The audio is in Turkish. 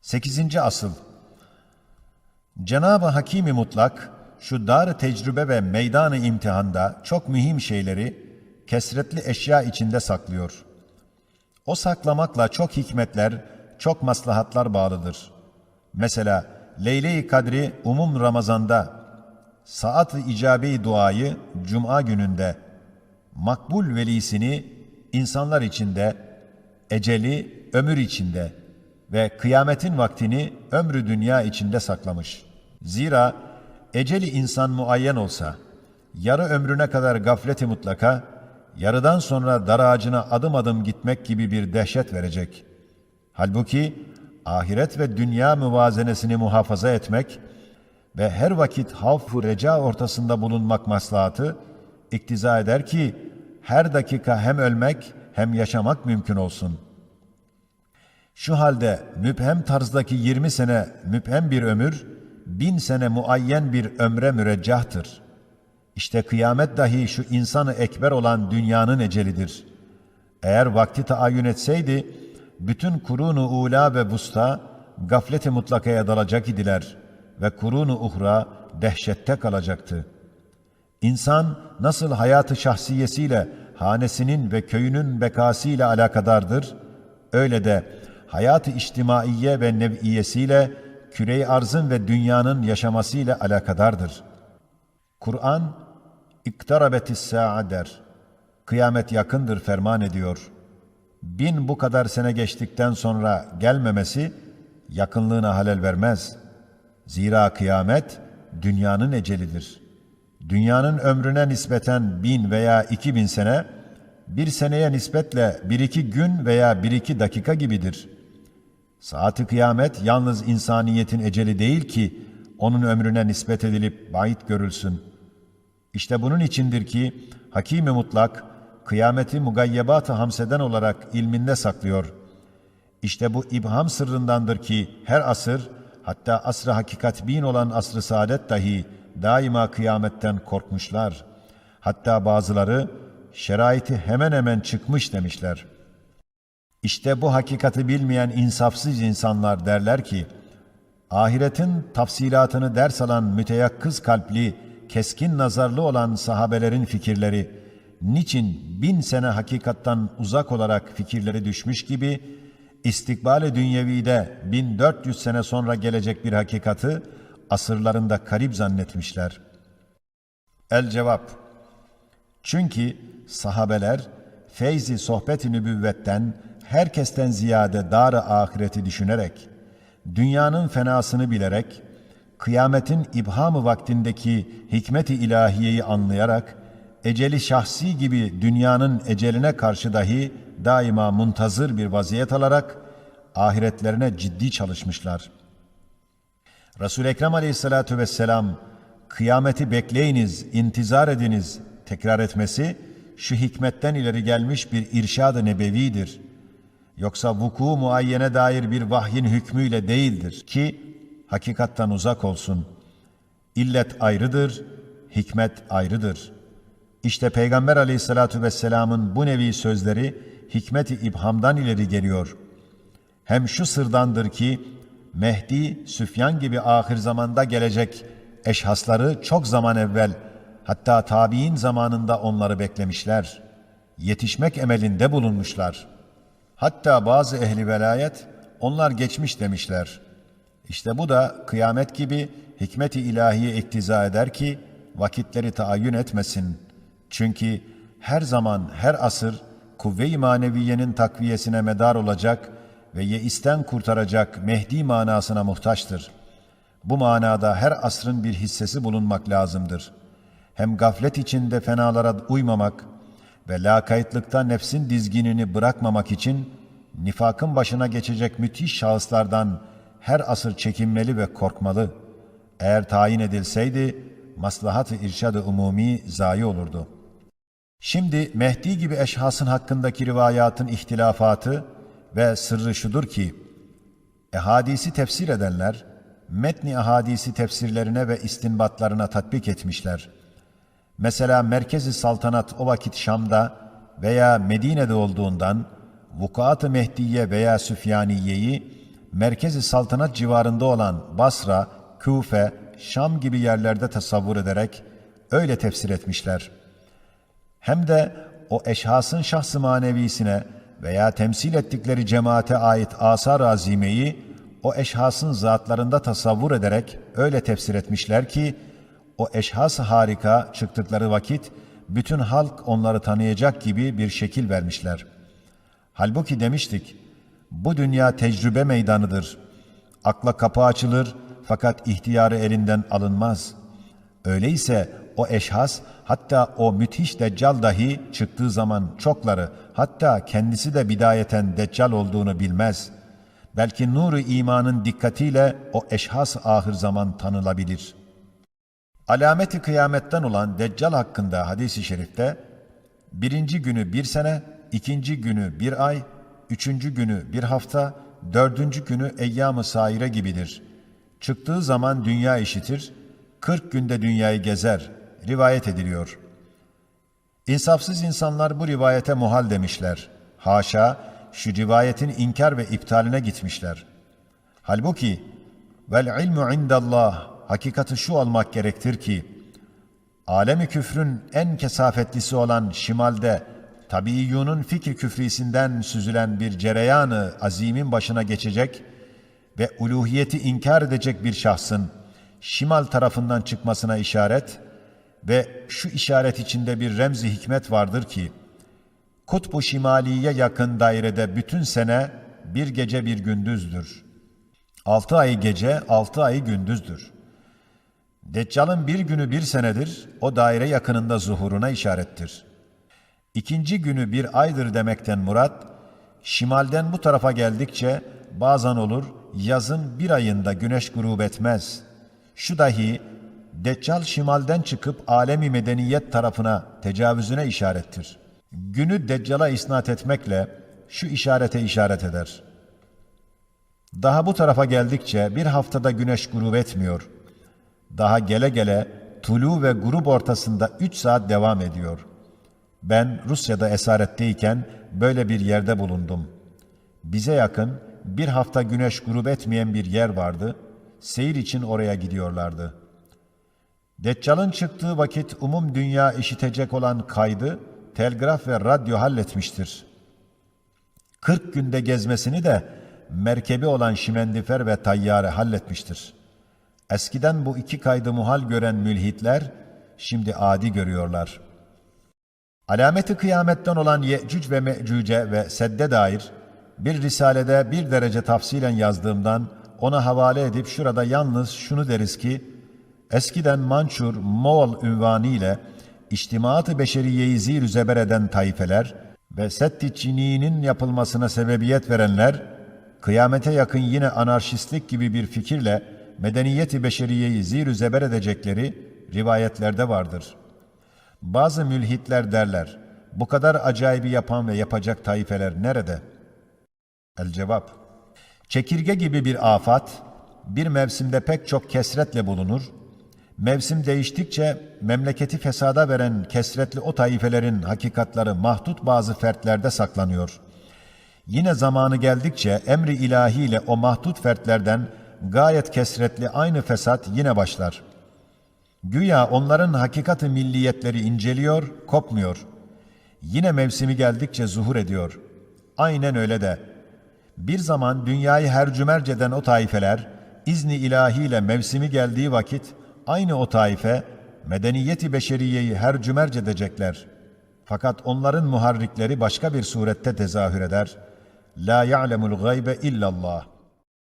8. Asıl Cenab-ı Hakimi Mutlak, şu dar tecrübe ve meydanı imtihanda çok mühim şeyleri kesretli eşya içinde saklıyor. O saklamakla çok hikmetler, çok maslahatlar bağlıdır. Mesela Leyle-i Kadri umum Ramazan'da, saat-ı icabe-i duayı cuma gününde, makbul velisini insanlar içinde, eceli ömür içinde ve kıyametin vaktini ömrü dünya içinde saklamış. Zira eceli insan muayyen olsa, yarı ömrüne kadar gafleti mutlaka, yarıdan sonra dar ağacına adım adım gitmek gibi bir dehşet verecek. Halbuki ahiret ve dünya müvazenesini muhafaza etmek ve her vakit havf reca ortasında bulunmak maslahatı iktiza eder ki her dakika hem ölmek hem yaşamak mümkün olsun. Şu halde müphem tarzdaki 20 sene müphem bir ömür, bin sene muayyen bir ömre müreccahtır. İşte kıyamet dahi şu insanı ekber olan dünyanın ecelidir. Eğer vakti taayyün etseydi, bütün kurunu ula ve vusta gafleti mutlakaya dalacak idiler ve kurunu uhra dehşette kalacaktı. İnsan nasıl hayatı şahsiyesiyle, hanesinin ve köyünün bekasıyla alakadardır, öyle de hayatı içtimaiye ve nev'iyesiyle küre-i arzın ve dünyanın yaşamasıyla alakadardır. Kur'an, iktarabetis sa'a der. Kıyamet yakındır ferman ediyor. Bin bu kadar sene geçtikten sonra gelmemesi yakınlığına halel vermez. Zira kıyamet dünyanın ecelidir. Dünyanın ömrüne nispeten bin veya iki bin sene, bir seneye nispetle bir iki gün veya bir iki dakika gibidir. Saati kıyamet yalnız insaniyetin eceli değil ki onun ömrüne nispet edilip bait görülsün. İşte bunun içindir ki Hakim-i Mutlak kıyameti mugayyebat-ı hamseden olarak ilminde saklıyor. İşte bu ibham sırrındandır ki her asır hatta asr-ı hakikat bin olan asr-ı saadet dahi daima kıyametten korkmuşlar. Hatta bazıları şeraiti hemen hemen çıkmış demişler. İşte bu hakikati bilmeyen insafsız insanlar derler ki, ahiretin tafsilatını ders alan müteyakkız kalpli, keskin nazarlı olan sahabelerin fikirleri, niçin bin sene hakikattan uzak olarak fikirleri düşmüş gibi, istikbal-i dünyevide 1400 sene sonra gelecek bir hakikati, asırlarında karip zannetmişler. El cevap Çünkü sahabeler feyzi sohbet-i nübüvvetten herkesten ziyade dar-ı ahireti düşünerek, dünyanın fenasını bilerek, kıyametin ibhamı vaktindeki hikmet-i ilahiyeyi anlayarak, eceli şahsi gibi dünyanın eceline karşı dahi daima muntazır bir vaziyet alarak, ahiretlerine ciddi çalışmışlar.'' resul Ekrem aleyhissalatu vesselam kıyameti bekleyiniz, intizar ediniz tekrar etmesi şu hikmetten ileri gelmiş bir irşad-ı nebevidir. Yoksa vuku muayyene dair bir vahyin hükmüyle değildir ki hakikattan uzak olsun. İllet ayrıdır, hikmet ayrıdır. İşte Peygamber aleyhissalatu vesselamın bu nevi sözleri hikmet-i ibhamdan ileri geliyor. Hem şu sırdandır ki Mehdi, Süfyan gibi ahir zamanda gelecek eşhasları çok zaman evvel, hatta tabi'in zamanında onları beklemişler. Yetişmek emelinde bulunmuşlar. Hatta bazı ehli velayet, onlar geçmiş demişler. İşte bu da kıyamet gibi hikmet-i ilahiye iktiza eder ki, vakitleri taayyün etmesin. Çünkü her zaman, her asır, kuvve-i maneviyenin takviyesine medar olacak ve yeisten kurtaracak Mehdi manasına muhtaçtır. Bu manada her asrın bir hissesi bulunmak lazımdır. Hem gaflet içinde fenalara uymamak ve lakaytlıkta nefsin dizginini bırakmamak için nifakın başına geçecek müthiş şahıslardan her asır çekinmeli ve korkmalı. Eğer tayin edilseydi, maslahat-ı irşad-ı umumi zayi olurdu. Şimdi Mehdi gibi eşhasın hakkındaki rivayatın ihtilafatı, ve sırrı şudur ki, ehadisi tefsir edenler, metni ehadisi tefsirlerine ve istinbatlarına tatbik etmişler. Mesela merkezi saltanat o vakit Şam'da veya Medine'de olduğundan, vukuat-ı Mehdiye veya Süfyaniye'yi merkezi saltanat civarında olan Basra, Küfe, Şam gibi yerlerde tasavvur ederek öyle tefsir etmişler. Hem de o eşhasın şahsı manevisine veya temsil ettikleri cemaate ait asar azimeyi o eşhasın zatlarında tasavvur ederek öyle tefsir etmişler ki o eşhas harika çıktıkları vakit bütün halk onları tanıyacak gibi bir şekil vermişler. Halbuki demiştik, bu dünya tecrübe meydanıdır. Akla kapı açılır fakat ihtiyarı elinden alınmaz. Öyleyse o eşhas hatta o müthiş deccal dahi çıktığı zaman çokları hatta kendisi de bidayeten deccal olduğunu bilmez. Belki nuru imanın dikkatiyle o eşhas ahir zaman tanılabilir. Alameti kıyametten olan deccal hakkında hadisi şerifte birinci günü bir sene, ikinci günü bir ay, üçüncü günü bir hafta, dördüncü günü eyyam-ı saire gibidir. Çıktığı zaman dünya işitir, kırk günde dünyayı gezer, rivayet ediliyor. İnsafsız insanlar bu rivayete muhal demişler. Haşa, şu rivayetin inkar ve iptaline gitmişler. Halbuki, vel ilmu indallah, hakikati şu olmak gerektir ki, alemi küfrün en kesafetlisi olan şimalde, tabiiyyunun fikir küfrisinden süzülen bir cereyanı azimin başına geçecek ve uluhiyeti inkar edecek bir şahsın şimal tarafından çıkmasına işaret ve şu işaret içinde bir remzi hikmet vardır ki, Kutbu Şimali'ye yakın dairede bütün sene bir gece bir gündüzdür. Altı ay gece, altı ay gündüzdür. Deccal'ın bir günü bir senedir, o daire yakınında zuhuruna işarettir. İkinci günü bir aydır demekten murat, şimalden bu tarafa geldikçe bazen olur, yazın bir ayında güneş grup etmez. Şu dahi, Deccal şimalden çıkıp alemi medeniyet tarafına tecavüzüne işarettir. Günü Deccal'a isnat etmekle şu işarete işaret eder. Daha bu tarafa geldikçe bir haftada güneş grup etmiyor. Daha gele gele tulu ve grup ortasında üç saat devam ediyor. Ben Rusya'da esaretteyken böyle bir yerde bulundum. Bize yakın bir hafta güneş grup etmeyen bir yer vardı. Seyir için oraya gidiyorlardı.'' Deccal'ın çıktığı vakit umum dünya işitecek olan kaydı telgraf ve radyo halletmiştir. 40 günde gezmesini de merkebi olan şimendifer ve tayyare halletmiştir. Eskiden bu iki kaydı muhal gören mülhitler şimdi adi görüyorlar. Alameti kıyametten olan Ye'cüc ve Me'cüce ve Sedde dair bir risalede bir derece tafsilen yazdığımdan ona havale edip şurada yalnız şunu deriz ki eskiden Mançur, Moğol ünvanı ile içtimaat-ı beşeriyeyi zir zeber eden taifeler ve Setti Çini'nin yapılmasına sebebiyet verenler, kıyamete yakın yine anarşistlik gibi bir fikirle medeniyeti beşeriyeyi zir zeber edecekleri rivayetlerde vardır. Bazı mülhitler derler, bu kadar acayibi yapan ve yapacak taifeler nerede? El cevap, çekirge gibi bir afat, bir mevsimde pek çok kesretle bulunur, Mevsim değiştikçe memleketi fesada veren kesretli o taifelerin hakikatları mahdut bazı fertlerde saklanıyor. Yine zamanı geldikçe emri ilahiyle o mahdut fertlerden gayet kesretli aynı fesat yine başlar. Güya onların hakikati milliyetleri inceliyor, kopmuyor. Yine mevsimi geldikçe zuhur ediyor. Aynen öyle de. Bir zaman dünyayı hercümerceden o taifeler, izni ilahiyle mevsimi geldiği vakit aynı o taife medeniyeti beşeriyeyi her cümerc edecekler. Fakat onların muharrikleri başka bir surette tezahür eder. La ya'lemul gaybe illallah.